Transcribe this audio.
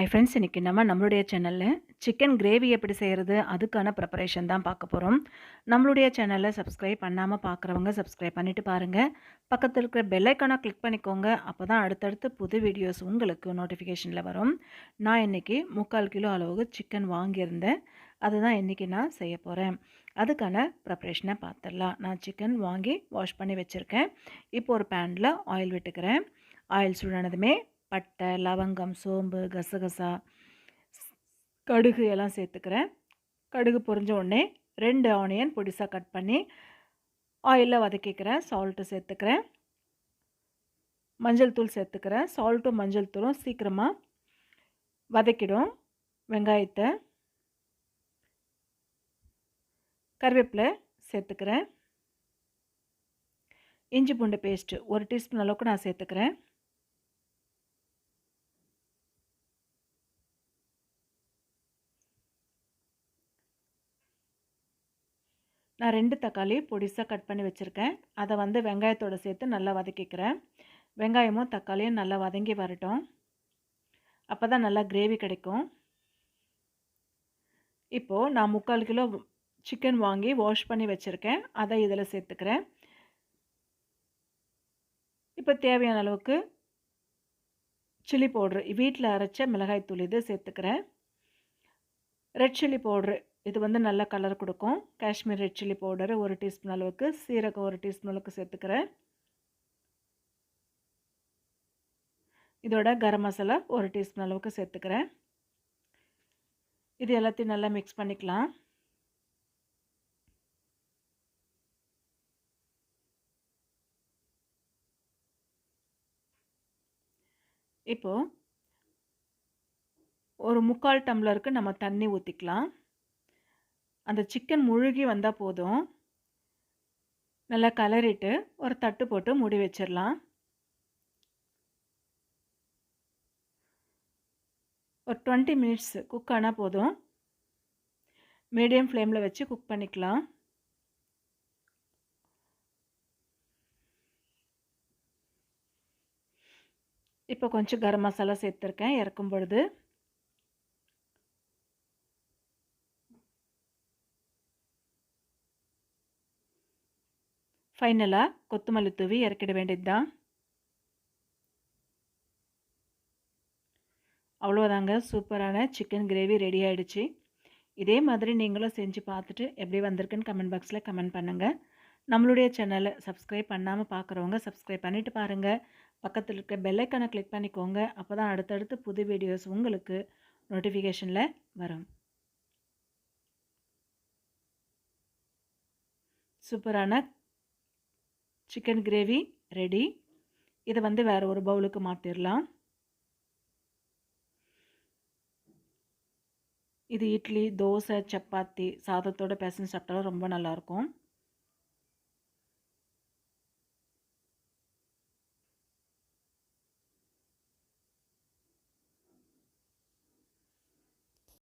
ஐ friends இன்றைக்கி நம்ம நம்மளுடைய சேனலில் சிக்கன் கிரேவி எப்படி செய்கிறது அதுக்கான ப்ரிப்பரேஷன் தான் பார்க்க போகிறோம் நம்மளுடைய சேனலை சப்ஸ்கிரைப் பண்ணாமல் பார்க்குறவங்க சப்ஸ்கிரைப் பண்ணிவிட்டு பாருங்கள் பக்கத்தில் இருக்கிற பெல்லைக்கானை கிளிக் பண்ணிக்கோங்க. அப்போ தான் அடுத்தடுத்து புது வீடியோஸ் உங்களுக்கு நோட்டிஃபிகேஷனில் வரும். நான் இன்றைக்கி முக்கால் கிலோ அளவுக்கு சிக்கன் வாங்கியிருந்தேன். அதுதான் இன்றைக்கி நான் செய்ய போகிறேன் அதுக்கான ப்ரிப்ரேஷனை பார்த்துடலாம். நான் சிக்கன் வாங்கி வாஷ் பண்ணி வச்சுருக்கேன். இப்போ ஒரு பேனில் ஆயில் விட்டுக்கிறேன். ஆயில் சூடானதுமே பட்டை லவங்கம் சோம்பு கசகசா கடுகு எல்லாம் சேர்த்துக்கிறேன். கடுகு பொரிஞ்ச உடனே ரெண்டு ஆனியன் பொடிசாக கட் பண்ணி ஆயிலில் வதக்கிக்கிறேன். சால்ட்டு சேர்த்துக்கிறேன். மஞ்சள் தூள் சேர்த்துக்கிறேன். சால்ட்டும் மஞ்சள் தூளும் சீக்கிரமாக வதக்கிடும். வெங்காயத்தை கருவேப்பிலை சேர்த்துக்கிறேன். இஞ்சி பூண்டு பேஸ்ட்டு ஒரு டீஸ்பூன் அளவுக்கு நான் சேர்த்துக்கிறேன். நான் ரெண்டு தக்காளி பொடிசாக கட் பண்ணி வச்சுருக்கேன். அதை வந்து வெங்காயத்தோடு சேர்த்து நல்லா வதக்கிக்கிறேன். வெங்காயமும் தக்காளியும் நல்லா வதங்கி வரட்டும். அப்போ தான் நல்லா கிரேவி கிடைக்கும். இப்போது நான் முக்கால் கிலோ சிக்கன் வாங்கி வாஷ் பண்ணி வச்சுருக்கேன். அதை இதில் சேர்த்துக்கிறேன். இப்போ தேவையான அளவுக்கு சில்லி பவுட்ரு வீட்டில் அரைச்ச மிளகாய் தூள் இது சேர்த்துக்கிறேன். ரெட் சில்லி பவுட்ரு இது வந்து நல்ல கலர் கொடுக்கும். காஷ்மீர் ரெட் சில்லி பவுடர் ஒரு டீஸ்பூன் அளவுக்கு சீரகம் ஒரு டீஸ்பூன் அளவுக்கு சேர்த்துக்கிறேன். இதோட கரம் மசாலா ஒரு டீஸ்பூன் அளவுக்கு சேர்த்துக்கிறேன். இது எல்லாத்தையும் நல்லா மிக்ஸ் பண்ணிக்கலாம். இப்போது ஒரு முக்கால் டம்ளருக்கு நம்ம தண்ணி ஊற்றிக்கலாம் அந்த சிக்கன் முழுகி வந்தால் போதும். நல்லா கலரிட்டு ஒரு தட்டு போட்டு மூடி வச்சிடலாம். ஒரு டுவெண்ட்டி மினிட்ஸ் குக் ஆனால் போதும். மீடியம் ஃப்ளேமில் வச்சு குக் பண்ணிக்கலாம். இப்போ கொஞ்சம் கரம் மசாலா சேர்த்துருக்கேன் இறக்கும் பொழுது. ஃபைனலாக கொத்தமல்லி தூவி இறக்கிட வேண்டியது தான் அவ்வளோதாங்க சூப்பரான சிக்கன் கிரேவி ரெடி ஆகிடுச்சு இதே மாதிரி நீங்களும் செஞ்சு பார்த்துட்டு எப்படி வந்திருக்குன்னு கமெண்ட் பாக்ஸில் கமெண்ட் பண்ணுங்கள் நம்மளுடைய சேனலை சப்ஸ்கிரைப் பண்ணாமல் பார்க்குறவங்க சப்ஸ்கிரைப் பண்ணிவிட்டு பாருங்கள் பக்கத்தில் இருக்க பெல்லைக்கானை கிளிக் பண்ணிக்கோங்க. அப்போ தான் அடுத்தடுத்து புது வீடியோஸ் உங்களுக்கு நோட்டிஃபிகேஷனில் வரும். சூப்பரான சிக்கன் கிரேவி ரெடி இதை வந்து வேறு ஒரு பவுலுக்கு மாற்றிடலாம் இது இட்லி தோசை சப்பாத்தி சாதத்தோடு பேசஞ்சு சாப்பிட்டாலும் ரொம்ப நல்லாயிருக்கும்